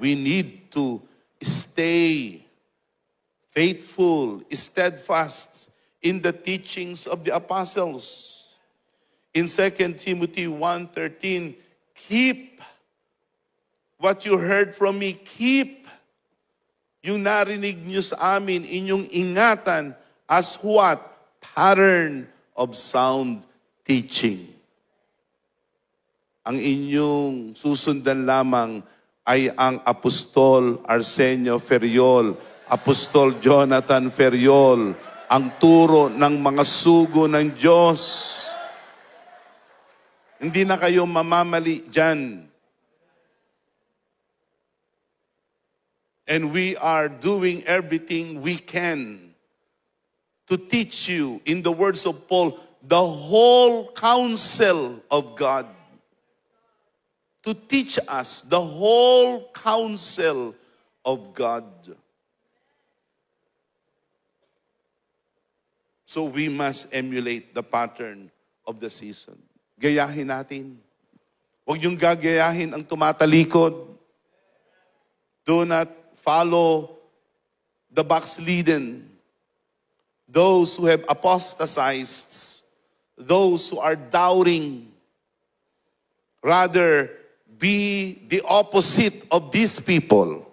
We need to stay faithful, steadfast in the teachings of the apostles. In 2 Timothy 1.13, keep what you heard from me, keep yung narinig niyo sa amin, inyong ingatan as what? Pattern of sound teaching. Ang inyong susundan lamang ay ang Apostol Arsenio Ferriol, Apostol Jonathan Ferriol, ang turo ng mga sugo ng Diyos. Hindi na kayo mamamali dyan. And we are doing everything we can to teach you, in the words of Paul, the whole counsel of God. To teach us the whole counsel of God. So we must emulate the pattern of the season. Gayahin natin. Huwag yung gagayahin ang tumatalikod. Do not follow the backslidden. Those who have apostatized. Those who are doubting. Rather, be the opposite of these people.